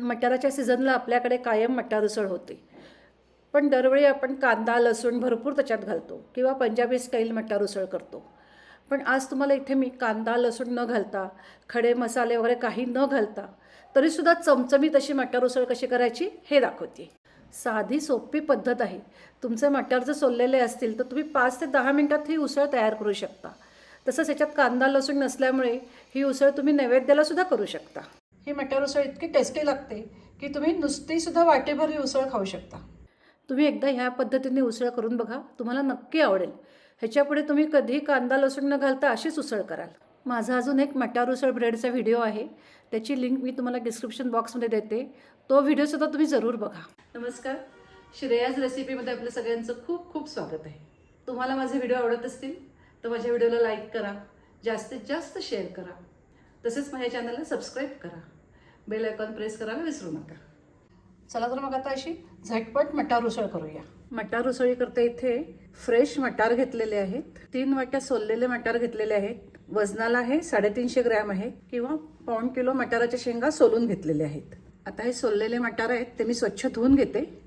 मटाराच्या सीझनला आपल्याकडे कायम मटार उसळ होते. पण दरवेळी आपण कांदा लसूण भरपूर त्याच्यात घालतो किंवा पंजाबी स्टाईल मटार उसळ करतो. पण आज तुम्हाला इथे मी कांदा लसूण न घालता खडे मसाले वगैरे काही न घालता तरीसुद्धा चमचमीत अशी मटार उसळ कशी करायची हे दाखवते. साधी सोपी पद्धत आहे. तुमचे मटार जर सोललेले असतील तर तुम्ही पाच ते दहा मिनटात ही उसळ तयार करू शकता. तसंच याच्यात कांदा लसूण नसल्यामुळे ही उसळ तुम्ही नैवेद्याला सुद्धा करू शकता. ही मटार उसळ इतकी टेस्टी लागते की तुम्ही नुसतीसुद्धा वाटेभर ही उसळ खाऊ शकता. तुम्ही एकदा ह्या पद्धतीने उसळ करून बघा तुम्हाला नक्की आवडेल. ह्याच्यापुढे तुम्ही कधीही कांदा लसूण न घालता अशीच उसळ कराल. माझा अजून एक मटार उसळ ब्रेडचा व्हिडिओ आहे. त्याची लिंक मी तुम्हाला डिस्क्रिप्शन बॉक्समध्ये देते. तो व्हिडिओसुद्धा तुम्ही जरूर बघा. नमस्कार. श्रेयाज रेसिपीमध्ये आपलं सगळ्यांचं खूप खूप स्वागत आहे. तुम्हाला माझे व्हिडिओ आवडत असतील तर माझ्या व्हिडिओला लाईक करा. जास्तीत जास्त शेअर करा. तसेच माझ्या चॅनलला सबस्क्राईब करा. बेल आयकॉन प्रेस करायला विसरू नका. चला तर मग आता अशी झटपट मटार उसळ करूया. मटार उसळी करता इथे फ्रेश मटार घेतलेले आहेत. तीन वाट्या सोललेले मटार घेतलेले आहेत. वजनाला आहे साडेतीनशे ग्रॅम आहे किंवा पाऊण किलो मटाराच्या शेंगा सोलून घेतलेल्या आहेत. आता हे सोललेले मटार आहेत ते मी स्वच्छ धुवून घेते.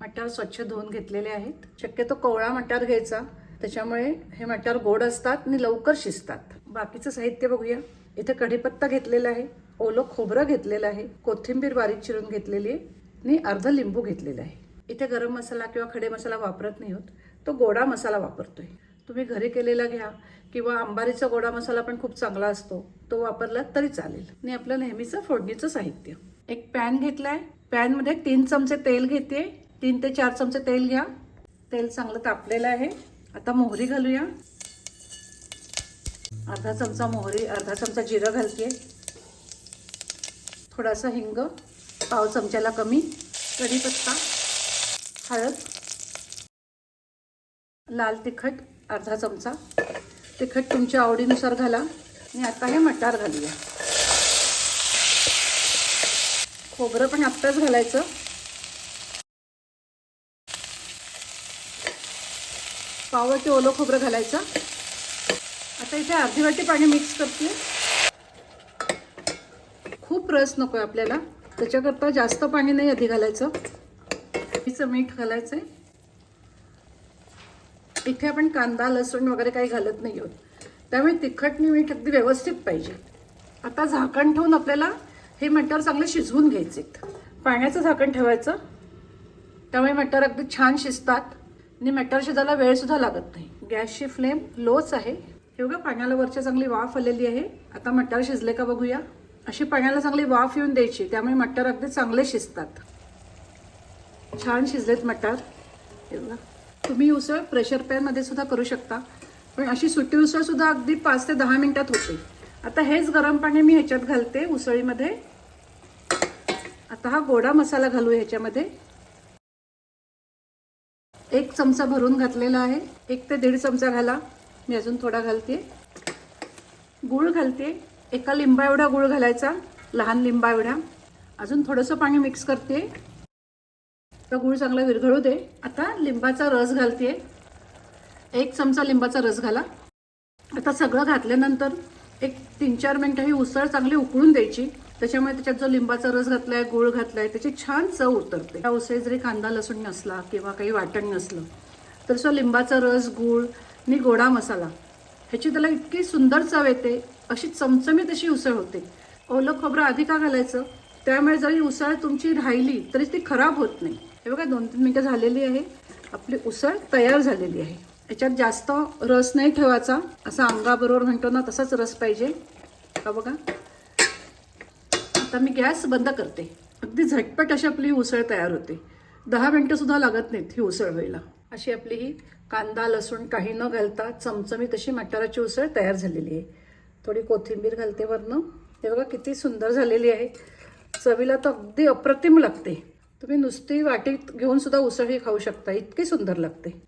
मटार स्वच्छ धुवून घेतलेले आहेत. शक्यतो कोवळा मटार घ्यायचा. त्याच्यामुळे हे मटार गोड असतात आणि लवकर शिजतात. बाकीचं साहित्य बघूया. इथे कढीपत्ता घेतलेला आहे ओलं खोबरं घेतलेलं आहे कोथिंबीर बारीक चिरून घेतलेली आहे आणि अर्धा लिंबू घेतलेला आहे. इथे गरम मसाला किंवा खडे मसाला वापरत नाही होत. तो गोडा मसाला वापरतोय. तुम्ही घरी केलेला घ्या किंवा अंबारीचा गोडा मसाला पण खूप चांगला असतो. तो वापरला तरी चालेल. आणि आपलं नेहमीचं फोडणीचं साहित्य. एक पॅन घेतलाय. पॅनमध्ये तीन चमचे तेल घेते. तीन ते चार चमचे तेल घ्या. तेल चांगलं तापलेलं आहे. आता मोहरी घालूया. अर्धा चमचा मोहरी अर्धा चमचा जिरं घालते थोडासा हिंग पाव चमच्याला कमी. कढीपत्ता हळद लाल तिखट अर्धा चमचा. तिखट तुमच्या आवडीनुसार घाला. आणि आता हे मटार घालूया. खोबरं पण आत्ताच घालायचं. पावाचे ओलं खोबरं घालायचं. आता इथे अर्धी वाटी पाणी मिक्स करते. खूप रस नको आहे आपल्याला. त्याच्याकरता जास्त पाणी नाही आधी घालायचं. हिचं मीठ घालायचं आहे इथे आपण कांदा लसूण वगैरे काही घालत नाही आहोत. त्यामुळे तिखटणी मीठ अगदी व्यवस्थित पाहिजे. आता झाकण ठेवून आपल्याला हे मटर चांगले शिजवून घ्यायचे. पाण्याचं झाकण ठेवायचं. त्यामुळे मटर अगदी छान शिजतात. आणि मटर शिजायला वेळसुद्धा लागत नाही. गॅसची फ्लेम लोच आहे. हे बघा पाण्याला वरच्या चांगली वाफ आलेली आहे. आता मटार शिजले का बघूया. अशी पाण्याला चांगली वाफ येऊन द्यायची त्यामुळे मटार अगदी चांगले शिजतात. छान शिजलेत मटार. हे बघा तुम्ही उसळ प्रेशर पॅनमध्ये सुद्धा करू शकता. पण अशी सुटी उसळ सुद्धा अगदी पाच ते दहा मिनिटात होते. आता हेच गरम पाणी मी ह्याच्यात घालते उसळीमध्ये. आता हा गोडा मसाला घालू ह्याच्यामध्ये. एक चमचा भरून घातलेला आहे. एक ते दीड चमचा घाला. मी अजून थोडा घालते. गूळ घालते. एका लिंबा एवढा गूळ घालायचा. लहान लिंबा एवढा. अजून थोडंसं पाणी मिक्स करते. तर गूळ चांगला विरघळू दे. आता लिंबाचा रस घालते. एक चमचा लिंबाचा रस घाला. आता सगळं घातल्यानंतर एक तीन चार मिनटं ही उसळ चांगली उकळून द्यायची. त्याच्यामुळे त्याच्यात जो लिंबाचा रस घातलाय गूळ घातलाय त्याची छान चव उतरते. त्या उसळी जरी कांदा लसूण नसला किंवा काही वाटण नसलं तर सो लिंबाचा रस गूळ आणि गोडा मसाला. ह्याची त्याला इतकी सुंदर चव येते अशी चमचमीत अशी उसळ होते. ओलं खोबरं आधी का घालायचं? त्यामुळे जरी उसळ तुमची राहिली तरी ती खराब होत नाही. हे बघा दोन तीन मिनटं झालेली आहे. आपली उसळ तयार झालेली आहे. याच्यात जास्त रस नाही ठेवायचा. असा अंगाबरोबर म्हणतो ना तसाच रस पाहिजे. का बघा. आता मी गॅस बंद करते. अगदी झटपट अशी आपली उसळ तयार होते. दहा मिनटंसुद्धा लागत नाहीत ही उसळ व्हायला. अशी आपली ही कांदा लसूण काही न घालता चमचमीत अशी मटाराची उसळ तयार झालेली आहे. थोडी कोथिंबीर घालते वरनं. हे बघा किती सुंदर झालेली आहे. चवीला तर अगदी अप्रतिम लागते. तुम्ही नुसती वाटीत घेऊन सुद्धा उसळ ही खाऊ शकता. इतकी सुंदर लागते.